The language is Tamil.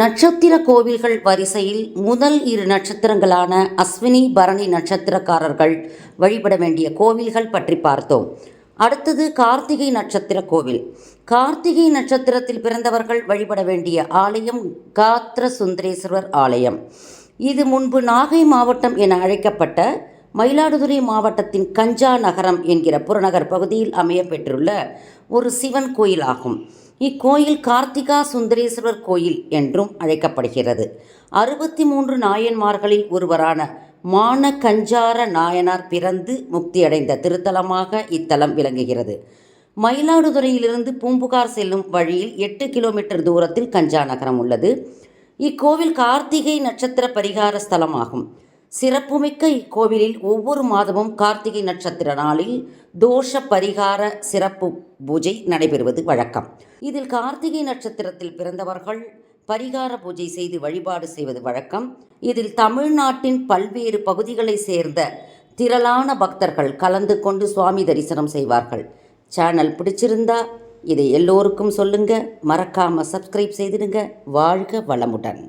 நட்சத்திர கோவில்கள் வரிசையில் முதல் இரு நட்சத்திரங்களான அஸ்வினி பரணி நட்சத்திரக்காரர்கள் வழிபட வேண்டிய கோவில்கள் பற்றி பார்த்தோம். அடுத்தது கார்த்திகை நட்சத்திர கோவில். கார்த்திகை நட்சத்திரத்தில் பிறந்தவர்கள் வழிபட வேண்டிய ஆலயம் காத்திர சுந்தரேஸ்வரர் ஆலயம். இது முன்பு நாகை மாவட்டம் என அழைக்கப்பட்ட மயிலாடுதுறை மாவட்டத்தின் கஞ்சா நகரம் என்கிற புறநகர் பகுதியில் அமையப்பெற்றுள்ள ஒரு சிவன் கோயிலாகும். இக்கோயில் கார்த்திகா சுந்தரேஸ்வரர் கோயில் என்றும் அழைக்கப்படுகிறது. அறுபத்தி மூன்று நாயன்மார்களில் ஒருவரான மான கஞ்சார நாயனார் பிறந்து முக்தியடைந்த திருத்தலமாக இத்தலம் விளங்குகிறது. மயிலாடுதுறையிலிருந்து பூம்புகார் செல்லும் வழியில் எட்டு கிலோமீட்டர் தூரத்தில் கஞ்சா நகரம் உள்ளது. இக்கோவில் கார்த்திகை நட்சத்திர பரிகார ஸ்தலமாகும். சிறப்புமிக்க இக்கோவிலில் ஒவ்வொரு மாதமும் கார்த்திகை நட்சத்திர நாளில் தோஷ பரிகார சிறப்பு பூஜை நடைபெறுவது வழக்கம். இதில் கார்த்திகை நட்சத்திரத்தில் பிறந்தவர்கள் பரிகார பூஜை செய்து வழிபாடு செய்வது வழக்கம். இதில் தமிழ்நாட்டின் பல்வேறு பகுதிகளை சேர்ந்த திரளான பக்தர்கள் கலந்து கொண்டு சுவாமி தரிசனம் செய்வார்கள். சேனல் பிடிச்சிருந்தா இதை எல்லோருக்கும் சொல்லுங்க. மறக்காம சப்ஸ்கிரைப் செய்திடுங்க. வாழ்க வளமுடன்.